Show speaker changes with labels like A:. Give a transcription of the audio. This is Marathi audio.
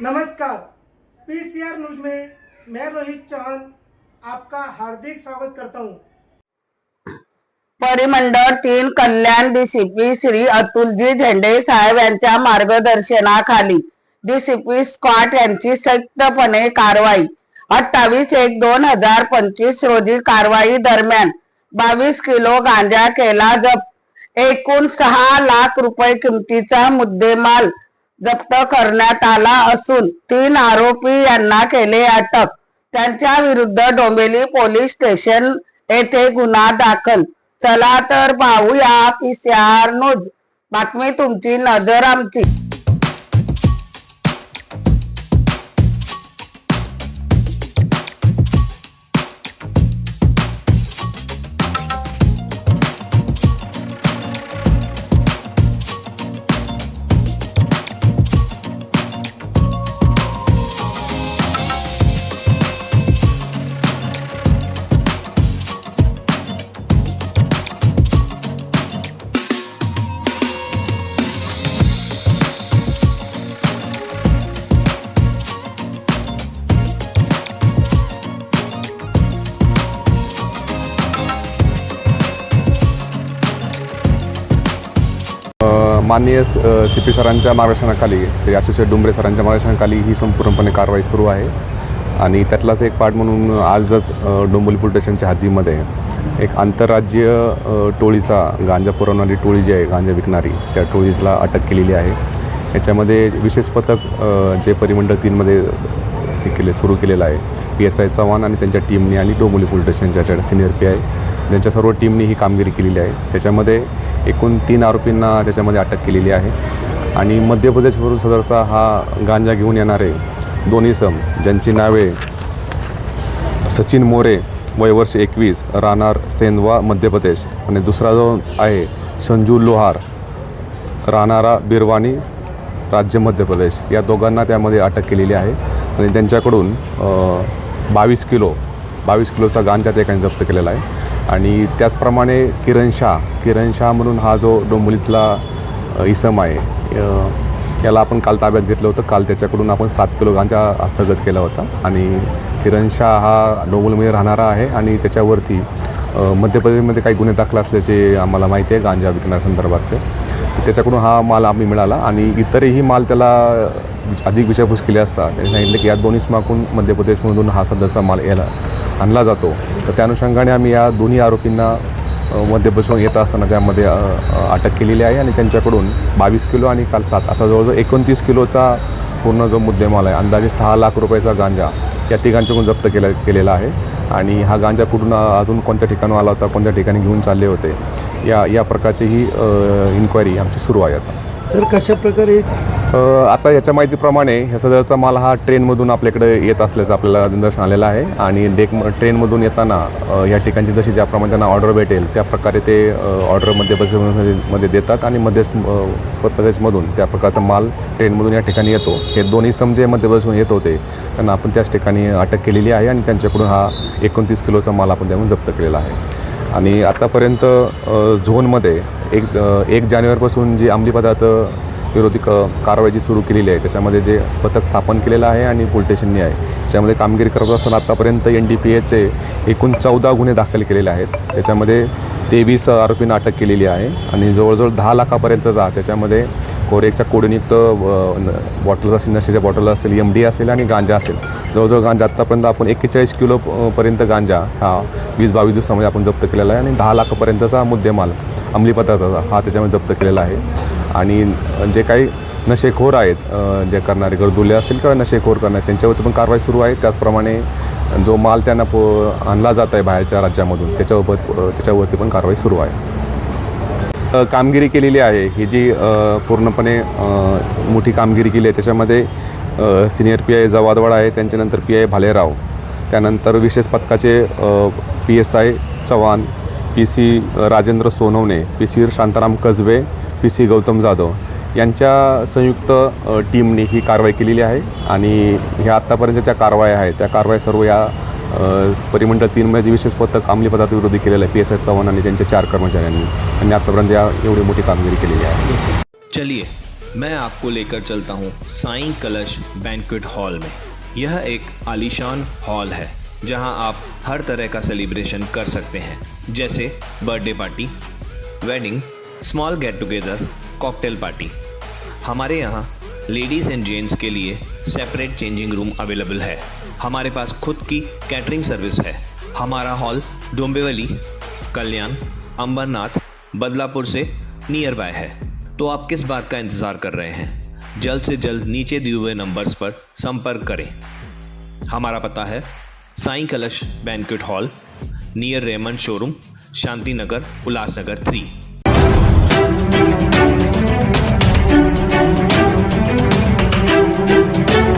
A: नमस्कार। पीसीआर न्यूज़ में मैं रोहित चौहान आपका हार्दिक स्वागत करता हूँ।
B: परिमंडळ तीन कल्याण डीसीपी श्री अतुलजी झेंडे साहेब यांच्या मार्गदर्शनाखाली डीसीपी स्कॉट यांची संयुक्तपणे कारवाई. अठ्ठावीस एक दोन हजार पंचवीस रोजी कारवाई दरम्यान बावीस किलो गांजा केला जप्त. एकूण सहा लाख रुपये किमतीचा मुद्देमाल जप्त करण्यात आला असून तीन आरोपी यांना केले अटक. त्यांच्या विरुद्ध डोंबिवली पोलीस स्टेशन येथे गुन्हा दाखल. चला तर पाहूया पीसीआर न्यूज. बातमी तुमची नजर आमची.
C: माननीय सी पी सरांच्या मार्गदर्शनाखाली ते असोसिएट डुंबरे सरांच्या मार्गदर्शनाखाली ही संपूर्णपणे कारवाई सुरू आहे. आणि त्यातलाच एक पार्ट म्हणून आजच डोंबोली पोलीस स्टेशनच्या हद्दीमध्ये एक आंतरराज्य टोळीचा गांजा पुरवणारी टोळी जी आहे गांजा विकणारी त्या टोळीला अटक केलेली आहे. याच्यामध्ये विशेष पथक जे परिमंडळ तीनमध्ये हे केले सुरू केलेलं आहे पी एस आय चव्हाण आणि त्यांच्या टीमनी आणि डोंबोली पोलीस स्टेशनच्या सिनियर पी आय त्यांच्या सर्व टीमनी ही कामगिरी केलेली आहे. त्याच्यामध्ये एकूण तीन आरोपींना त्याच्यामध्ये अटक केलेली आहे. आणि मध्य प्रदेशवरून सदरचा हा गांजा घेऊन येणारे दोन्ही सम ज्यांची नावे सचिन मोरे वय वर्ष एकवीस राहणार सेंदवा मध्य प्रदेश आणि दुसरा जो आहे संजू लोहार राहणारा बिरवानी राज्य मध्य प्रदेश या दोघांना त्यामध्ये अटक केलेली आहे. आणि त्यांच्याकडून बावीस किलो बावीस किलोचा गांजा त्या ठिकाणी जप्त केलेला आहे. आणि त्याचप्रमाणे किरण शाह. किरण शाह म्हणून हा जो डोंबिवलीतला इसम आहे याला आपण काल ताब्यात घेतलं होतं. काल त्याच्याकडून आपण सात किलो गांजा हस्तगत केला होता. आणि किरण शाह हा डोंबिवलीमध्ये राहणारा आहे आणि त्याच्यावरती मध्य प्रदेशमध्ये काही गुन्हे दाखल असल्याचे आम्हाला माहिती आहे गांजा विकण्यासंदर्भातचे त्याच्याकडून हा माल आम्ही मिळाला आणि इतरही माल त्याला अधिक विचारपूस केली असता त्यांनी सांगितलं की या दोन्ही स्माकून मध्य प्रदेशमधून हा सध्याचा माल याला आणला जातो. तर त्या अनुषंगाने आम्ही या दोन्ही आरोपींना मध्ये बसवून येत असताना त्यामध्ये अटक केलेली आहे आणि त्यांच्याकडून बावीस किलो आणि काल सात असा जवळजवळ एकोणतीस किलोचा पूर्ण जो मुद्देमाल आहे अंदाजे सहा लाख रुपयाचा गांजा या तिघांच्याकडून जप्त केला केलेला आहे. आणि हा गांजा कुठून अजून कोणत्या ठिकाणी आला होता कोणत्या ठिकाणी घेऊन चालले होते या या प्रकारची ही इन्क्वायरी आमची सुरू आहे आता.
D: सर कशा प्रकारे
C: आता याच्या माहितीप्रमाणे ह्या सदरचा माल हा ट्रेनमधून आपल्याकडे येत असल्याचं आपल्याला निदर्शन आलेलं आहे. आणि डेक ट्रेनमधून येताना या ठिकाणची जशी ज्याप्रमाणे त्यांना ऑर्डर भेटेल त्या प्रकारे ते ऑर्डर मध्य प्रदेशमध्ये मध्ये देतात आणि मध्य प्रदेशमधून त्या प्रकारचा माल ट्रेनमधून या ठिकाणी येतो. हे दोन्ही समजे मध्य प्रदेशमधून येत होते त्यांना आपण त्याच ठिकाणी अटक केलेली आहे आणि त्यांच्याकडून हा एकोणतीस किलोचा माल आपण त्यामधून जप्त केलेला आहे. आणि आत्तापर्यंत झोनमध्ये एक एक जानेवारीपासून जी अंमली पदार्थ विरोधी क कारवाई जी सुरू केलेली आहे. त्याच्यामध्ये जे पथक स्थापन केलेलं आहे आणि पोलीस आहे. त्याच्यामध्ये कामगिरी करत असताना आत्तापर्यंत एन डी पी एचे एकूण चौदा गुन्हे दाखल केलेले आहेत. त्याच्यामध्ये तेवीस आरोपींना अटक केलेली आहे आणि जवळजवळ दहा लाखापर्यंतचा त्याच्यामध्ये कोरेकच्या कोडनियुक्त बॉटल असेल नशेच्या बॉटल असेल एम डी असेल आणि गांजा असेल. जवळजवळ गांजा आत्तापर्यंत आपण एक्केचाळीस किलो पर्यंत गांजा हा वीस बावीस दिवसामध्ये आपण जप्त केलेला आहे आणि दहा लाखापर्यंतचा मुद्देमाल अंमली पदार्थाचा हा त्याच्यामध्ये जप्त केलेला आहे. आणि जे काही नशेखोर आहेत जे करणारे गरदुले असतील किंवा नशेखोर करणारे त्यांच्यावरती पण कारवाई सुरू आहे. त्याचप्रमाणे जो माल त्यांना पो आणला जात आहे बाहेरच्या राज्यामधून त्याच्यावर त्याच्यावरती पण कारवाई सुरू आहे. कामगिरी केलेली आहे. ही जी पूर्णपणे मोठी कामगिरी केली आहे त्याच्यामध्ये सिनियर पी आय जवादवाड आहे त्यांच्यानंतर पी आय भालेराव त्यानंतर विशेष पथकाचे P S I Chavan P C Rajendra Sonawane P C Shantaram Kasbe P C Gautam Jadhav यांच्या संयुक्त टीमने ही कारवाई केलेली आहे आणि ह्या आत्तापर्यंतच्या कारवाया आहेत त्या कारवाया सर्व या अ, परिमंडळ तीनमध्ये म्हणजे विशेष पथक अंमली पदार्थविरोधी केलेलं आहे पी एस एस चव्हाण आणि त्यांच्या चार कर्मचाऱ्यांनी. आणि आत्तापर्यंत या एवढी मोठी कामगिरी केलेली आहे.
D: चलिए मैं आपको लेकर चलता हूँ साईं कलश बैंक्वेट हॉल में. यह एक आलीशान हॉल है जहां आप हर तरह का सेलिब्रेशन कर सकते हैं जैसे birthday party wedding small get together cocktail party हमारे यहाँ लेडीज़ एंड जेंट्स के लिए सेपरेट चेंजिंग रूम अवेलेबल है। हमारे पास खुद की कैटरिंग सर्विस है। हमारा हॉल डोंबिवली, कल्याण, अंबरनाथ, बदलापुर से नियर बाय है। तो आप किस बात का इंतज़ार कर रहे हैं? जल्द से जल्द नीचे दिए हुए नंबर्स पर संपर्क करें। हमारा पता है Sai Kalash banquet hall near Raymond showroom Shanti Nagar Ulhasnagar three Thank you.